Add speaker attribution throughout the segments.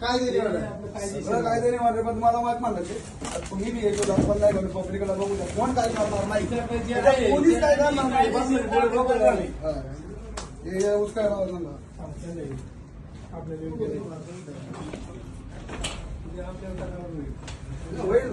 Speaker 1: काय देणे वाटत सगळं काय देणे वाटत पण मला माहीत म्हणलं ते. आता तुम्ही बी येतो पण नाही करू पब्लिकला बघू द्या. कोण काय करणार नाही. काय करणार नाही. बस पुढे डोकं झाले. हा. हे. होईल.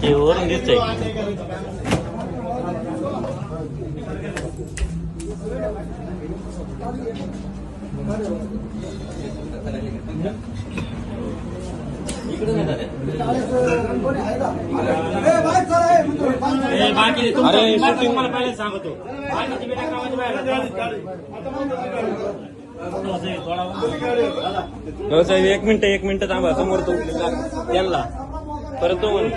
Speaker 2: ते वरून दिसतंय
Speaker 1: कोणी आहे का? ए, बाहेर चला, ए, मित्र, बाहेर चला.
Speaker 2: बाकी अरे शूटिंग मला पहिलेच सांगतो बाकीची व्यवसाय एक मिनिट एक मिनिट थांबा समोर तो त्यांना परत तो म्हण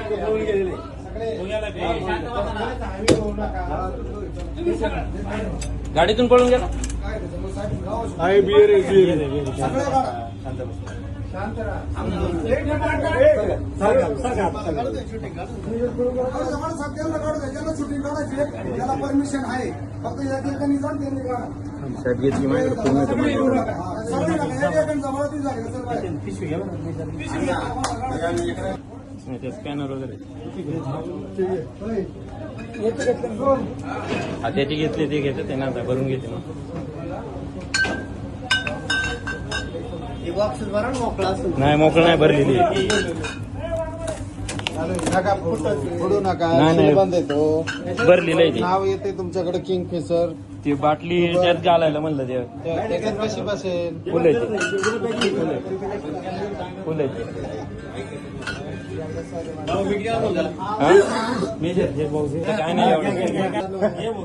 Speaker 2: गाडीतून पळून गेला
Speaker 1: काय
Speaker 3: बियर
Speaker 1: काढायची त्याला परमिशन आहे फक्त या ठिकाणी जाऊन त्यांनी काढा.
Speaker 2: साहेब घेतली माझ्याकडे पूर्ण
Speaker 1: सगळी ती
Speaker 2: स्कॅनर वगैरे हा त्याची घेतली ते घेते ते ना आता भरून घेते मग नाही मोकळं नाही भरलेली
Speaker 3: नका फोडू. फोडू नका.
Speaker 2: नाही, नाही.
Speaker 3: बंद येतो
Speaker 2: भरलेलं आहे
Speaker 3: नाव येते तुमच्याकडे किंग फिशर
Speaker 2: ते ती बाटली त्यात घालायला म्हणलं ते.
Speaker 3: त्याच्यात कशी बसेल?
Speaker 2: फुल फुल हा? काय नाही एवढं.